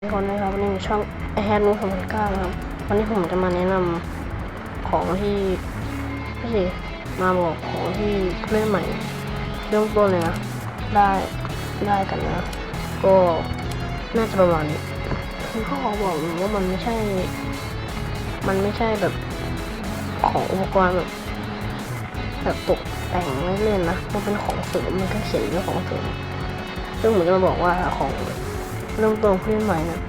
ทุกคนนะครับวันนี้อยู่ช่องแอร์นูสองพันเก้านะครับวันนี้ผมจะมาแนะนำของที่ไม่ใช่มาบอกของที่ผู้เล่นใหม่เริ่มต้นเลยนะได้ได้กันนะ ก็น่าจะประมาณนี้คือเขาขอบอกว่ามันไม่ใช่ มันไม่ใช่แบบของอุปกรณ์แบบแบบตกแต่งไม่เล่นนะมันเป็นของเสริมมันก็เขียนเรื่องของเสริมซึ่งเหมือนจะมาบอกว่าของ เริ่มต้นผู้เล่นใหม่นะ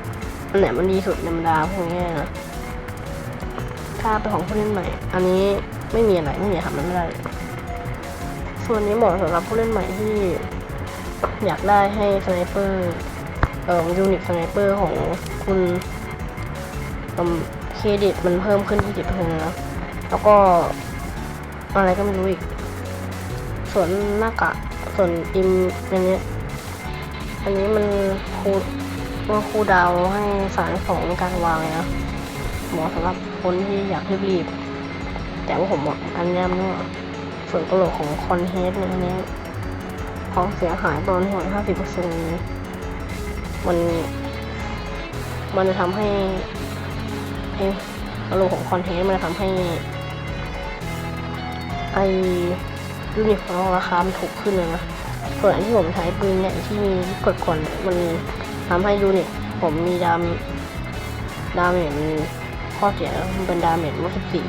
อันไหนมันดีสุดในบรรดาพวกนี้นะถ้าเป็นของผู้เล่นใหม่ อันนี้ไม่มีอะไรไม่มีทำมันไม่ได้ ส่วนนี้เหมาะสำหรับผู้เล่นใหม่ที่อยากได้ให้สไนเปอร์เอ่อยูนิคสไนเปอร์ของคุณเอิ่มเครดิตมันเพิ่มขึ้นที่สิบเปอร์เซ็นต์แล้วแล้วก็อะไรก็ไม่รู้อีก ส่วนหน้ากากส่วนอิมอันเนี้ย อันนี้มันคูมันคูดาวให้สารของการวางเลยนะเหมาะสำหรับคนที่อยากรีบๆแต่ว่าผมบอกอันนี้มันว่าส่วนกระโหลกของคอนเฮดเนี่ยนี้ของเสียหายตอนหัวห้าสิบเปอร์เซ็นต์มัน มันจะทำให้ไอ้กระโหลกของคอนเทนต์มันจะทำให้ ไอยูนิตของเราราคามันถูกขึ้นเลยนะ ส่วนอันที่ผมใช้ปืนเนี่ยที่มีกดก่อนเนี่ยมันทำให้ยูนิตผมมีดามดาเมจมันข้อเสียมันเป็นดาเมจลบสิบสี่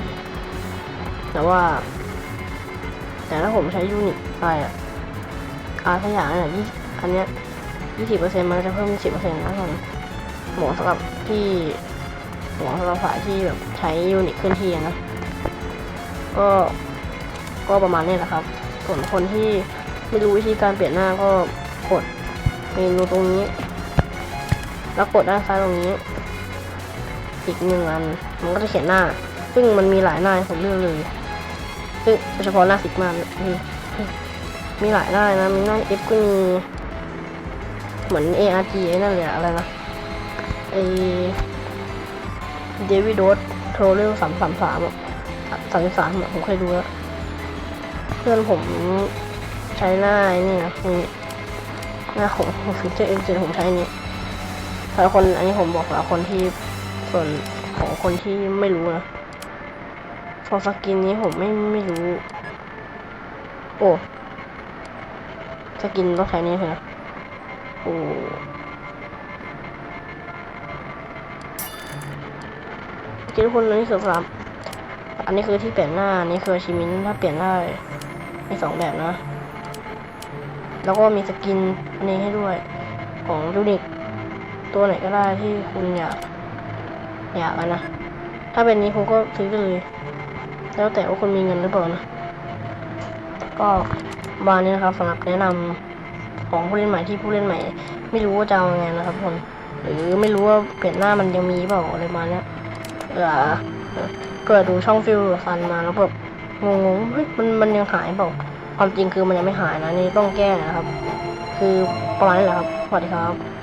แต่ว่า แต่ถ้าผมใช้ยูนิตไปอะอาสยางเนี่ยยี่อันเนี้ยยี่สิบเปอร์เซ็นต์มันจะเพิ่มสิบเปอร์เซ็นต์นะผมหมาะสำหรับที่หมาะสำหรับสายที่แบบใช้ยูนิตเคลื่อนที่นะก็ก็ประมาณนี้แหละครับ ส่วนคนที่ ไม่รู้วิธีการเปลี่ยนหน้าก็กดเมนูตรงนี้ แล้วกดด้านซ้ายตรงนี้ อีกหนึ่งอัน มันก็จะเขียนหน้า ซึ่งมันมีหลายหน้าผมเลือกเลย ซึ่งโดยเฉพาะหน้าสิกมาเนี่ยอืมมีหลายหน้านะ มีหน้า F ก็มีเหมือน ARG ไอ้นั่นเลยอะอะไรนะไอเดวิดโดสโทรเรื่องสามสามสามสามสามผมเคยดูแล้ว เพื่อนผม ใช้หน้าไอ้นี่นะนี่หน้าของฟิวเจอร์เอ็นเจผมใช้นนี้สำหรับคนอันนี้ผมบอกสำหรับคนที่ส่วนของคนที่ไม่รู้นะฟอร์สกินนี้ผมไม่ไม่รู้ โอ้สกินต้องใช้นี่เหรอโอ้โอเคทุกคนนนี้คือสำหรับ อันนี้คือที่เปลี่ยนหน้านนี้คือชิมินถ้าเปลี่ยนได้มีสองแบบนะ แล้วก็มีสกินนี้ให้ด้วยของยูนิคตัวไหนก็ได้ที่คุณอยาก อยากนะ ถ้าเป็นนี้คุณก็ซื้อได้เลย แล้วแต่ว่าคุณมีเงินหรือเปล่านะ ก็บานนี้นะครับสำหรับแนะนำของผู้เล่นใหม่ที่ผู้เล่นใหม่ ไม่รู้ว่าจะเอาไงนะครับคนหรือไม่รู้ว่าเปลี่ยนหน้ามันยังมีเปล่าอะไรมาเนี้ยเออเกิดดูช่องฟิลซันมาแล้วแบบงงๆเฮ้ยมันมันยังหายเปล่า ความจริงคือมันยังไม่หายนะนี่ต้องแก้นะครับ คือประมาณนี้แหละครับสวัสดีครับ